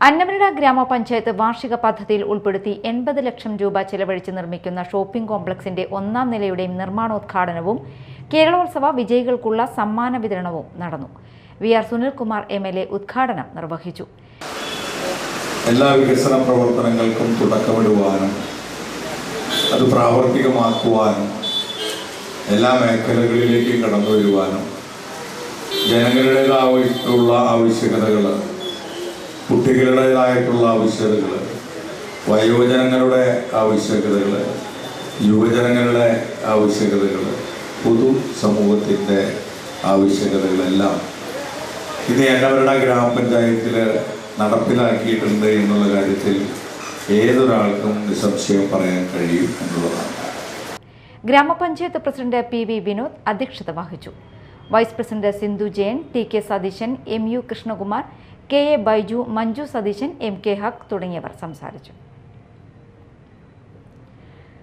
അന്നമനട ഗ്രാമപഞ്ചായത്ത് വാർഷിക പദ്ധതിയിൽ ഉൾപ്പെടുത്തി എൺപത് ലക്ഷം രൂപ ചെലവഴിച്ച് നിർമ്മിക്കുന്ന ഷോപ്പിംഗ് കോംപ്ലക്സിന്റെ ഒന്നാം നിലയുടെയും നിർമ്മാണോദ്ഘാടനവും കേരളോത്സവ വിജയികൾക്കുള്ള സമ്മാന വിതരണവും നടന്നു. V R Sunilkumar M L A ഉദ്ഘാടനം നിർവഹിച്ചു. എല്ലാ വികസന പ്രവർത്തനങ്ങൾക്കും തുടക്കമിടുവാനും അത് പ്രാവർത്തികമാക്കുവാനും എല്ലാ മേഖലകളിലേക്കും കടന്നു വരുവാനും ജനങ്ങളുടേതായിട്ടുള്ള ആവശ്യകതകൾ കുട്ടികളുടേതായിട്ടുള്ള ആവശ്യകതകൾ വയോജനങ്ങളുടെ ആവശ്യകതകൾ യുവജനങ്ങളുടെ ആവശ്യകതകൾ പൊതു സമൂഹത്തിന്റെ ആവശ്യകതകളെല്ലാം ഇത് എന്നവരുടെ ഗ്രാമപഞ്ചായത്തിൽ നടപ്പിലാക്കിയിട്ടുണ്ട് എന്നുള്ള കാര്യത്തിൽ ഏതൊരാൾക്കും നിസ്സംശയം പറയാൻ കഴിയും എന്നുള്ളതാണ്. ഗ്രാമപഞ്ചായത്ത് പ്രസിഡന്റ് പി വി വിനോദ് അധ്യക്ഷത വഹിച്ചു. Vice president Sindhu Jayan T K Satheesan M U Krishnakumar K A Baiju Manju Satheesan M K Haq തുടങ്ങിയവർ സംസാരിച്ചു.